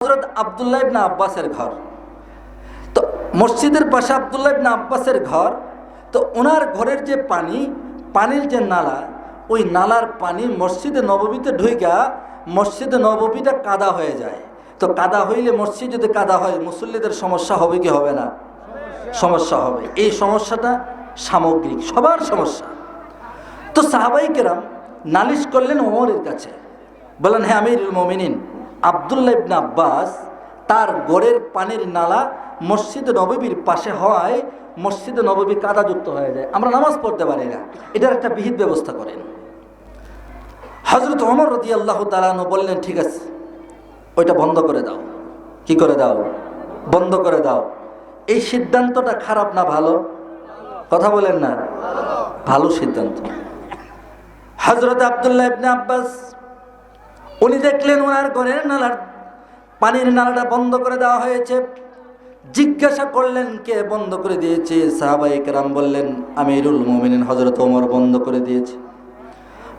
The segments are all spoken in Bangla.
হজরত আবদুল্লাহ ইবনা আব্বাসের ঘর। তো মসজিদের পাশে আবদুল্লাহ ইবনা আব্বাসের ঘর, তো ওনার ঘরের যে পানি, পানির যে নালা, ওই নালার পানি মসজিদে নববীতে ঢুইকা মসজিদে নববীটা কাদা হয়ে যায়। তো কাদা হইলে মসজিদ যদি কাদা হয়, মুসল্লিদের সমস্যা হবে কি হবে না? সমস্যা হবে। এই সমস্যাটা সামগ্রিক, সবার সমস্যা। তো সাহাবাই কেরাম নালিশ করলেন ওমরের কাছে। বলেন হ্যাঁ আমিরুল মমিনিন আবদুল্লাহ ইবনে আব্বাস তার গড়ের পানির নালা মসজিদ নববীর পাশে হওয়ায় মসজিদে নববী কাদাযুক্ত হয়ে যায়। আমরা নামাজ পড়তে পারি না। এটার একটা বিহিত ব্যবস্থা করেন। হজরত অমর রদি আল্লাহ তালানো বললেন, ঠিক আছে, ওইটা বন্ধ করে দাও। কি করে দাও? বন্ধ করে দাও। এই সিদ্ধান্তটা খারাপ না ভালো? কথা বলেন না। ভালো সিদ্ধান্ত। হজরত আবদুল্লাহ ইবনে আব্বাস উনি দেখলেন ওনার ঘরের নালার, পানির নালাটা বন্ধ করে দেওয়া হয়েছে। জিজ্ঞাসা করলেন, কে বন্ধ করে দিয়েছে? সাহাবাই কেরাম বললেন, আমিরুল মোমিনিন হজরত ওমর বন্ধ করে দিয়েছে।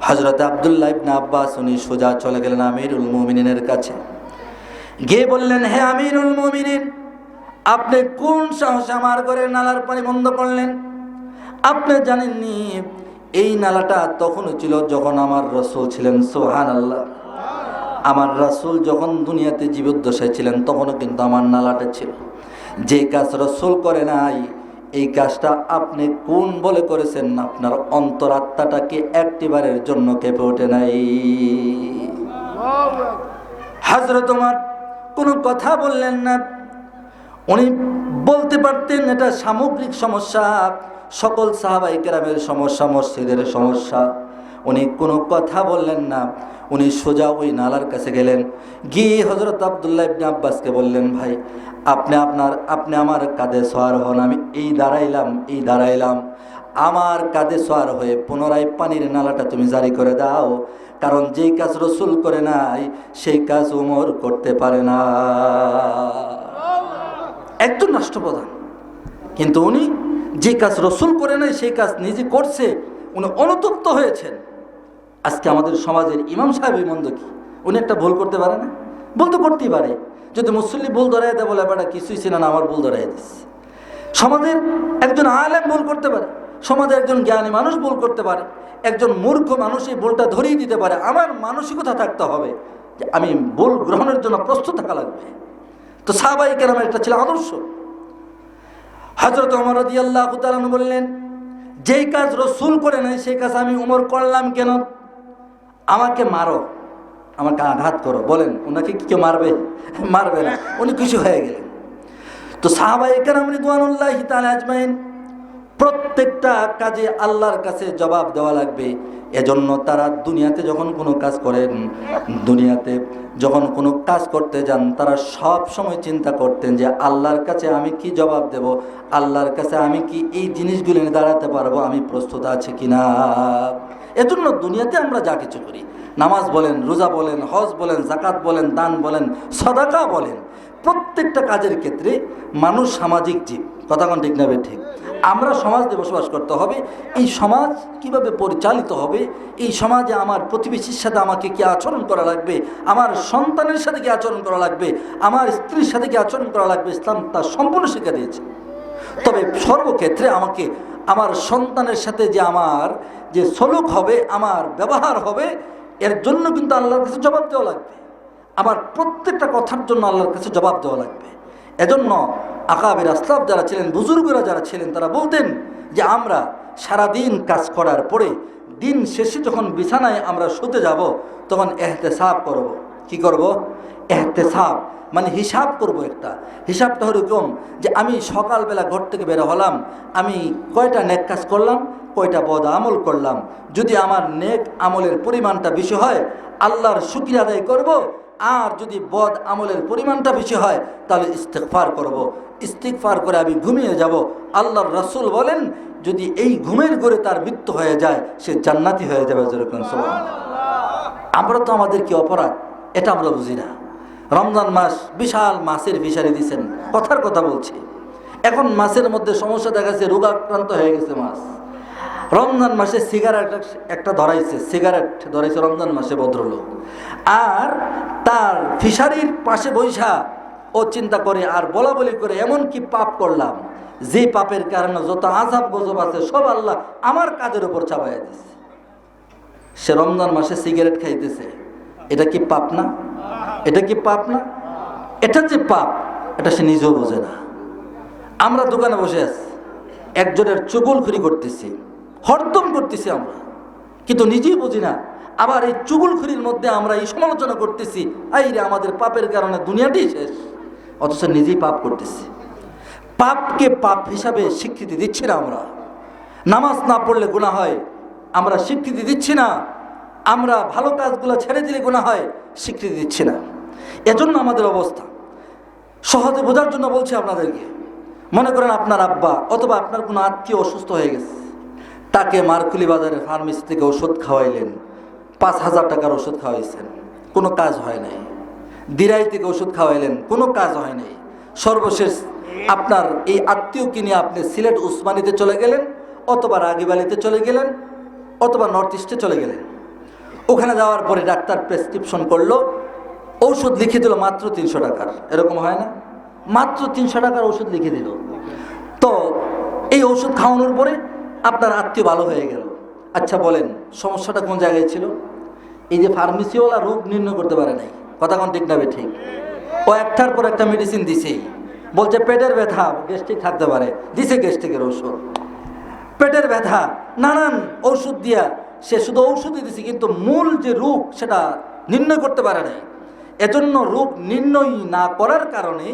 হজরত আবদুল্লাহ ইবনে আব্বাস, উনি সোজা চলে গেলেন আমিরুল মোমিনের কাছে। গিয়ে বললেন, হে আমিরুল মোমিনিন, আপনি কোন সাহসে আমার ঘরের নালার পানি বন্ধ করলেন? আপনি জানেননি, এই নালাটা তখনও ছিল যখন আমার রসুল ছিলেন সোহান আল্লাহ আমার রাসুল যখন দুনিয়াতে জীবদ্দশায় ছিলেন, তখনও কিন্তু আমার নালাটা ছিল। যে কাজ রসুল করে নাই, এই কাজটা আপনি কোন বলে করেছেন আপনার অন্তরাত্মাটাকে একটিবারের জন্য কেঁপে ওঠে নাই। হাজরত তোমার কোনো কথা বললেন না। উনি বলতে পারতেন, এটা সামগ্রিক সমস্যা, সকল সাহাবাই কেরামের সমস্যা, মসজিদের সমস্যা। উনি কোনো কথা বললেন না। উনি সোজা ওই নালার কাছে গেলেন। গিয়ে হজরত আবদুল্লাহ ইবনে আব্বাসকে বললেন, ভাই, আপনি আপনার, আপনি আমার কাঁধে সোয়ার হন। আমি এই দাঁড়াইলাম এই দাঁড়াইলাম। আমার কাঁধে সোয়ার হয়ে পুনরায় পানির নালাটা তুমি জারি করে দাও। কারণ যেই কাজ রসুল করে নাই, সেই কাজ উমর করতে পারে না। একজন রাষ্ট্রপ্রধান। কিন্তু উনি যে কাজ রসুল করে নাই, সেই কাজ নিজে করছে। উনি অনুতপ্ত হয়েছেন। আজকে আমাদের সমাজের ইমাম সাহেব মন্দ কি? উনি একটা ভুল করতে পারে না? ভুল তো করতেই পারে। যদি মুসল্লি ভুল ধরাই দেয় বলে, বেটা, কিছুই ছিল না, আমার ভুল ধরাই দিস। সমাজের একজন আলেম ভুল করতে পারে। সমাজে একজন জ্ঞানী মানুষ ভুল করতে পারে। একজন মূর্খ মানুষ এই ভুলটা ধরিয়ে দিতে পারে। আমার মানসিকতা থাকতে হবে যে আমি ভুল গ্রহণের জন্য প্রস্তুত থাকা লাগবে। তো সাহাবাই কেরামের একটা ছিল আদর্শ। হজরত অমর রদি আল্লাহ বললেন, যেই কাজ রসুল করে নাই, সেই কাজ আমি উমর করলাম কেন? আমাকে মারো, আমাকে আঘাত করো। বলেন, ওনাকে কি কেউ মারবে? মারবে না, উনি খুশি হয়ে গেলেন। তো সাহাবাই কেরাম রিদওয়ানুল্লাহ তাআলা আজমাইন প্রত্যেকটা কাজে আল্লাহর কাছে জবাব দেওয়া লাগবে। এজন্য তারা দুনিয়াতে যখন কোনো কাজ করেন, দুনিয়াতে যখন কোনো কাজ করতে যান, তারা সব সময় চিন্তা করতেন যে আল্লাহর কাছে আমি কি জবাব দেব, আল্লাহর কাছে আমি কি এই জিনিসগুলো নিয়ে দাঁড়াতে পারব, আমি প্রস্তুত আছি কিনা। এজন্য দুনিয়াতে আমরা যা কিছু করি। নামাজ বলেন, রোজা বলেন, হজ বলেন জাকাত বলেন, দান বলেন, সদাকা বলেন, প্রত্যেকটা কাজের ক্ষেত্রে মানুষ সামাজিক জীব। কথা কোন ঠিক নেবে ঠিক? আমরা সমাজে বসবাস করতে হবে। এই সমাজ কীভাবে পরিচালিত হবে? এই সমাজে আমার প্রতিবেশীর সাথে আমাকে কি আচরণ করা লাগবে? আমার সন্তানের সাথে কি আচরণ করা লাগবে? আমার স্ত্রীর সাথে কি আচরণ করা লাগবে? ইসলাম তা সম্পূর্ণ শিক্ষা দিয়েছে। তবে সর্বক্ষেত্রে আমাকে আমার সন্তানের সাথে যে আমার যে সলুক হবে, আমার ব্যবহার হবে, এর জন্য কিন্তু আল্লাহর কাছে জবাব দেওয়া লাগবে। আমার প্রত্যেকটা কথার জন্য আল্লাহর কাছে জবাব দেওয়া লাগবে। এজন্য আকাবের আসলাফ যারা ছিলেন, বুজুর্গরা যারা ছিলেন, তারা বলতেন যে আমরা সারাদিন কাজ করার পরে, দিন শেষে যখন বিছানায় আমরা শুতে যাব, তখন এহতেসাব করব। কি করব? এহতেসাব মানে হিসাব করব একটা। হিসাবটা এরকম যে আমি সকালবেলা ঘর থেকে বের হলাম, আমি কয়টা নেক কাজ করলাম, কয়টা বদ আমল করলাম। যদি আমার নেক আমলের পরিমাণটা বেশি হয়, আল্লাহর শুক্রিয়া আদায় করব, আর যদি বদ আমলের পরিমাণটা বেশি হয়, তাহলে ইস্তেকফার করব। ইস্তিকফার করে আমি ঘুমিয়ে যাব। আল্লাহর রাসূল বলেন, যদি এই ঘুমের ঘরে তার মৃত্যু হয়ে যায়, সে জান্নাতি হয়ে যাবে যেরকম আমরা তো আমাদের কি অপরাধ? এটা আমরা বুঝি না। রমজান মাস বিশাল মাছের ফিশারি দিছেন, কথার কথা বলছি। এখন মাছের মধ্যে সমস্যা দেখা যাচ্ছে, রোগাক্রান্ত হয়ে গেছে মাছ। রমজান মাসে সিগারেট একটা ধরাইছে, সিগারেট ধরাইছে রমজান মাসে ভদ্রলোক। আর তার ফিশারির পাশে বৈশা ও চিন্তা করে, আর বলা বলি করে এমন কি পাপ করলাম, যে পাপের কারণে যত আজাব গজব আছে, সব আল্লাহ আমার কাজের উপর চাপাইয়া দিছে। সে রমজান মাসে সিগারেট খাইতেছে। এটা কি পাপ না? এটা কি পাপ না? এটা যে পাপ, এটা সে নিজেও বোঝে না। আমরা দোকানে বসে আছি, একজনের চুগলখুরি করতেছি, হরদম করতেছি আমরা। কিন্তু নিজেই বুঝি না, আবার এই চুগলখুরির মধ্যে আমরা এই সমালোচনা করতেছি এই রে, আমাদের পাপের কারণে দুনিয়াটাই শেষ। অথচ নিজেই পাপ করতেছি। পাপকে পাপ হিসাবে স্বীকৃতি দিচ্ছি না আমরা। নামাজ না পড়লে গুণা হয়, আমরা স্বীকৃতি দিচ্ছি না। আমরা ভালো কাজগুলো ছেড়ে দিলে গুণা হয়, স্বীকৃতি দিচ্ছি না। এজন্য আমাদের অবস্থা। সহজে বোঝার জন্য বলছি আপনাদেরকে, মনে করেন আপনার আব্বা অথবা আপনার কোনো আত্মীয় অসুস্থ হয়ে গেছে, তাকে মারকুলি বাজারের ফার্মেসি থেকে ওষুধ খাওয়াইলেন, পাঁচ হাজার টাকার ওষুধ খাওয়াইছেন, কোনো কাজ হয় নাই। দিরাই থেকে ওষুধ খাওয়াইলেন, কোনো কাজ হয় নাই। সর্বশেষ আপনার এই আত্মীয়কে নিয়ে আপনি সিলেট উসমানিতে চলে গেলেন, অথবা রাগিবালিতে চলে গেলেন, অথবা নর্থ ইস্টে চলে গেলেন। ওখানে যাওয়ার পরে ডাক্তার প্রেসক্রিপশন করল, ঔষধ লিখে দিল মাত্র তিনশো টাকার। এরকম হয় না? মাত্র তিনশো টাকার ওষুধ লিখে দিল। তো এই ওষুধ খাওয়ানোর পরে আপনার আত্মীয় ভালো হয়ে গেল। আচ্ছা বলেন, সমস্যাটা কোন জায়গায় ছিল? এই যে ফার্মেসিওয়ালা রোগ নির্ণয় করতে পারে নাই। কথা কোন ঠিক নেবে ঠিক? ও একটার পর একটা মেডিসিন দিছেই বলছে, পেটের ব্যথা গ্যাস্ট্রিক থাকতে পারে। দিছে গ্যাস্ট্রিকের ওষুধ পেটের ব্যথা, নানান ওষুধ দিয়া সে শুধু ঔষধই দিছে, কিন্তু মূল যে রূপ সেটা নির্ণয় করতে পারে নাই। এজন্য রূপ নির্ণয় না করার কারণে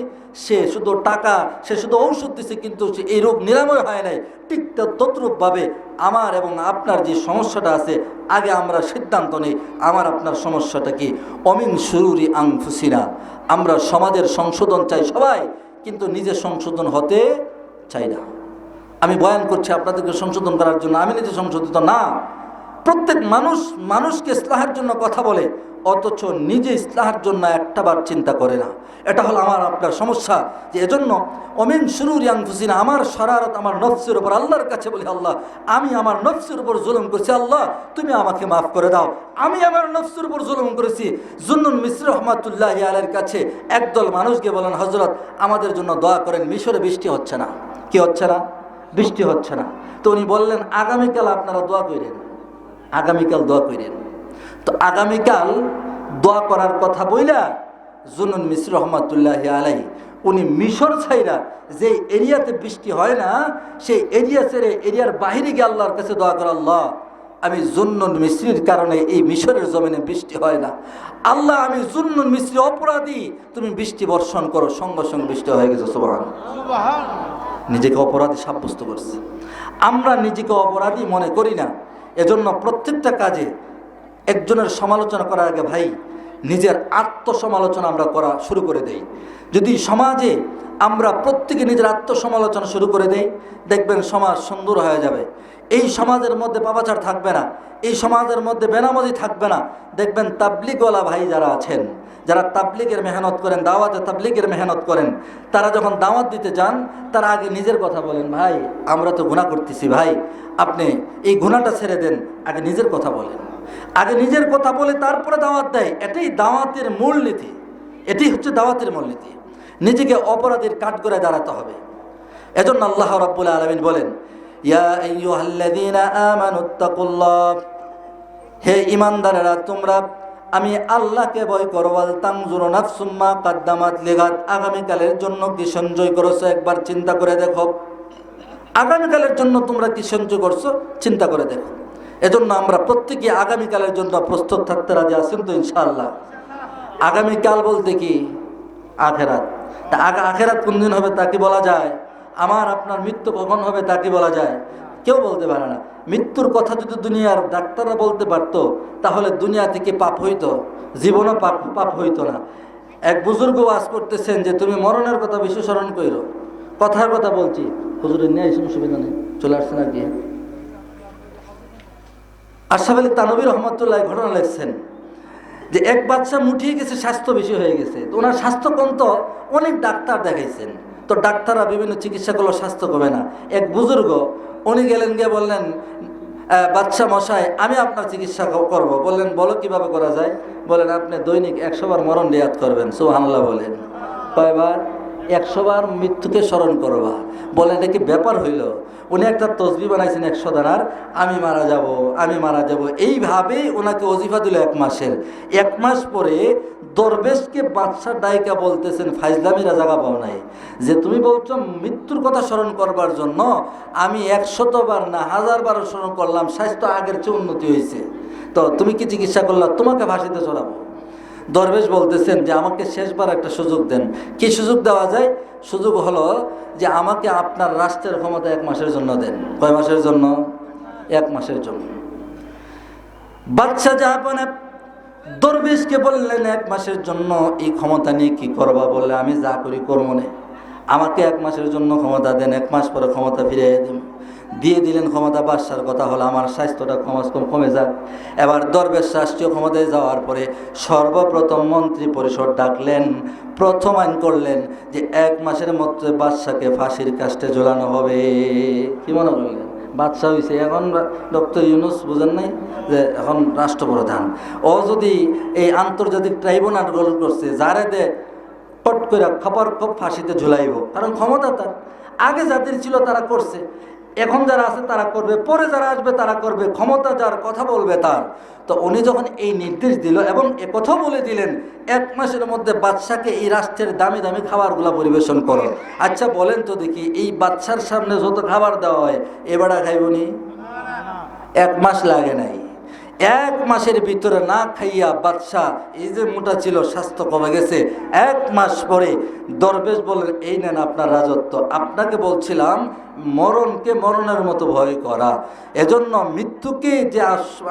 সে শুধু টাকা, সে শুধু ঔষধ দিছে, কিন্তু এই রোগ নিরাময় হয় নাই। ঠিক তদ্রূপভাবে আমার এবং আপনার যে সমস্যাটা আছে, আগে আমরা সিদ্ধান্ত নিই, আমার আপনার সমস্যাটা কি? অমিন সুরুরি আংফুসিনা। আমরা সমাজের সংশোধন চাই সবাই, কিন্তু নিজের সংশোধন হতে চাই না। আমি বয়ান করছি আপনাদেরকে সংশোধন করার জন্য, আমি নিজে সংশোধিত না। প্রত্যেক মানুষ, মানুষকে ইসলাহের জন্য কথা বলে, অথচ নিজে ইসলাহের জন্য একটাবার চিন্তা করে না। এটা হলো আমার, আপনার সমস্যা। যে এজন্য অমিন শুরুর ইয়াংফুসিনা আমার শরারত, আমার নফসের উপর আল্লাহর কাছে বলি, আল্লাহ, আমি আমার নফসের উপর জুলুম করছি, আল্লাহ, তুমি আমাকে মাফ করে দাও। আমি আমার নফসের উপর জুলুম করেছি। জুন্নুন মিশ্র রহমাতুল্লাহ আলের কাছে একদল মানুষকে বলেন হজরত আমাদের জন্য দোয়া করেন, মিশরে বৃষ্টি হচ্ছে না। কি হচ্ছে না? বৃষ্টি হচ্ছে না। তো উনি বললেন, আগামীকাল আপনারা দোয়া করেন আগামীকাল দোয়া করেন তো আগামীকাল দোয়া করার কথা বইলা জুনুন মিশ্র রহমাতুল্লাহ আলাই উনি মিশর ছাইরা যে এরিয়াতে বৃষ্টি হয় না, সেই এরিয়া ছেড়ে এরিয়ার বাহিরে গিয়ে আল্লাহর কাছে দোয়া করা, আল্লাহ, আমি জুন্নুন মিশ্রির কারণে এই মিশরের জমিনে বৃষ্টি হয় না। আল্লাহ, আমি জুন্নুন মিশ্রি অপরাধী, তুমি বৃষ্টি বর্ষণ করো, সঙ্গে সঙ্গে বৃষ্টি হয়ে গেছে সোহান নিজেকে অপরাধী সাব্যস্ত করছে। আমরা নিজেকে অপরাধী মনে করি না। এজন্য প্রত্যেকটা কাজে একজনের সমালোচনা করার আগে ভাই, নিজের আত্মসমালোচনা আমরা করা শুরু করে দেই। যদি সমাজে আমরা প্রত্যেকে নিজের আত্মসমালোচনা শুরু করে দেই, দেখবেন সমাজ সুন্দর হয়ে যাবে। এই সমাজের মধ্যে পাপাচার থাকবে না। এই সমাজের মধ্যে বেনামজি থাকবে না। দেখবেন তাবলিগওয়ালা ভাই যারা আছেন যারা তাবলিগের মেহনত করেন, দাওয়াতে তাবলিগের মেহনত করেন, তারা যখন দাওয়াত দিতে যান, তারা আগে নিজের কথা বলেন, ভাই, আমরা তো গুণা করতেছি, ভাই, আপনি এই গুণাটা ছেড়ে দেন। আগে নিজের কথা বলেন। আগে নিজের কথা বলে তারপরে দাওয়াত দেয়। এটাই দাওয়াতের মূলনীতি এটাই হচ্ছে দাওয়াতের মূলনীতি নিজেকে অপরাধীর কাঠগড়ায় দাঁড়াতে হবে। এজন্য আল্লাহ রাব্বুল আলামিন বলেন হে ইমানদারেরা তোমরা আমি আল্লাহকে ভয় করো নাফসুম্মা কাদ্দামাত লিগাত। আগামীকালের জন্য কি সঞ্চয় করেছ? একবার চিন্তা করে দেখো। আগামীকালের জন্য তোমরা কি সঞ্চয় করছ? চিন্তা করে দেখো। এজন্য আমরা প্রত্যেকে আগামীকালের জন্য প্রস্তুত থাকতে রাজি আছেন তো ইনশাআল্লাহ। আগামীকাল বলতে কি? আখেরাত। তা আখেরাত কোন দিন হবে তা কি বলা যায়? আমার, আপনার মৃত্যু কখন হবে তা কি বলা যায়? কেউ বলতে পারে না। মৃত্যুর কথা যদি দুনিয়ার ডাক্তাররা বলতে পারতো, তাহলে দুনিয়া থেকে পাপ হইতো, জীবনও পাপ পাপ হইতো না। এক বুজুর্গ ওয়াজ করতেছেন যে, তুমি মরণের কথা বেশি স্মরণ করো কথার কথা বলছি। হুজুরের নিয়ে এসে সুবিধা নেই। চলে আসছে নাকি আশাফ আলী তানবির রহমতুল্লাহ ঘটনা লিখছেন যে, এক বাচ্চা মুঠিয়ে গেছে, স্বাস্থ্য বেশি হয়ে গেছে। তো ওনার স্বাস্থ্য কম তো অনেক ডাক্তার দেখাইছেন। তো ডাক্তাররা বিভিন্ন চিকিৎসা করল স্বাস্থ্য কমে না। এক বুজুর্গ উনি গেলেন গিয়ে বললেন বাচ্চা মশাই, আমি আপনার চিকিৎসা করব। বললেন, বলো কীভাবে করা যায়? বলেন আপনি দৈনিক একশোবার মরণ রিয়াদ করবেন। সোহানলা বলেন। কয়বার? একশো বার মৃত্যুকে স্মরণ করবা। বলে এটা কি ব্যাপার হইল? উনি একটা তসবি বানাইছেন একশো দানার, আমি মারা যাব, আমি মারা যাব। এইভাবেই ওনাকে অজিফা দিল এক মাসের। এক মাস পরে দরবেশকে বাদশাহ ডাইকা বলতেছেন ফাইজলামিরা জায়গা পাও নাই, যে তুমি বলছো মৃত্যুর কথা স্মরণ করবার জন্য আমি একশতবার না হাজার বার স্মরণ করলাম, স্বাস্থ্য আগের চেয়ে উন্নতি হয়েছে তো তুমি কি চিকিৎসা করলা? তোমাকে ভাসিতে চড়াবো। দরবেশ বলতেছেন যে, আমাকে শেষবার একটা সুযোগ দেন। কি সুযোগ দেওয়া যায়? সুযোগ হলো যে, আমাকে আপনার রাষ্ট্রের ক্ষমতা এক মাসের জন্য দেন। কয় মাসের জন্য? এক মাসের জন্য। বাচ্চা জাহাপানে দরবেশকে বললেন, এক মাসের জন্য এই ক্ষমতা নিয়ে কি করবা? বললে, আমি যা করি করব না। আমাকে এক মাসের জন্য ক্ষমতা দেন, এক মাস পরে ক্ষমতা ফিরিয়ে দিন দিয়ে দিলেন ক্ষমতা, বাদশার কথা হলো আমার স্বাস্থ্যটা কমাস কম কমে যাক এবার দরবেশ রাষ্ট্রীয় ক্ষমতায় যাওয়ার পরে সর্বপ্রথম মন্ত্রী পরিষদ ডাকলেন, প্রথম আইন করলেন যে এক মাসের মধ্যে বাদশাকে ফাঁসির কাস্টে ঝোলানো হবে। কি মনে করলেন? বাদশাহ হয়েছে এখন ডক্টর ইউনুস, বুঝেন নাই? যে এখন রাষ্ট্রপ্রধান। ও যদি এই আন্তর্জাতিক ট্রাইব্যুনাল গঠন করছে, যারে দে পট করে খবর খুব ফাঁসিতে ঝুলাইব, কারণ ক্ষমতা তার। আগে যাদের ছিল তারা করছে। এখন যারা আছে তারা করবে, পরে যারা আসবে তারা করবে, ক্ষমতা যার, কথা বলবে তার। তো উনি যখন এই নির্দেশ দিল এবং এ কথা বলে দিলেন, এক মাসের মধ্যে বাদশাকে এই রাষ্ট্রের দামি দামি খাবারগুলো পরিবেশন করো। আচ্ছা বলেন তো দেখি, এই বাচ্চার সামনে যত খাবার দেওয়া হয় এবারে খাইবনি এক মাস লাগে নাই। এক মাসের ভিতরে না খাইয়া বাদশাহ এই যে মোটা ছিল, স্বাস্থ্য কমে গেছে। এক মাস পরে দরবেশ বলেন এই নেন আপনার রাজত্ব। আপনাকে বলছিলাম, মরণকে মরণের মতো ভয় করা। এজন্য মৃত্যুকে যে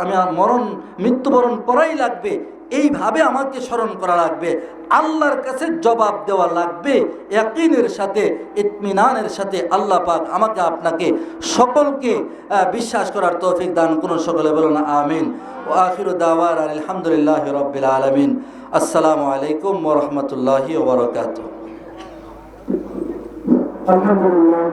আমি মরণ মৃত্যুবরণ করাই লাগবে এইভাবে আমাকে স্মরণ করা লাগবে। আল্লাহর কাছে জবাব দেওয়া লাগবে। একইনের সাথে, ইতমিনানের সাথে আল্লাহ পাক আমাকে, আপনাকে সকলকে বিশ্বাস করার তৌফিক দান কোন সকলে বলুন আমিন। ও আখির দাওয়ার আলহামদুলিল্লাহ রবিল আলমিন। আসসালামু আলাইকুম ওরহমতুল্লাহি ওবরকাত আলহামদুলিল্লাহ।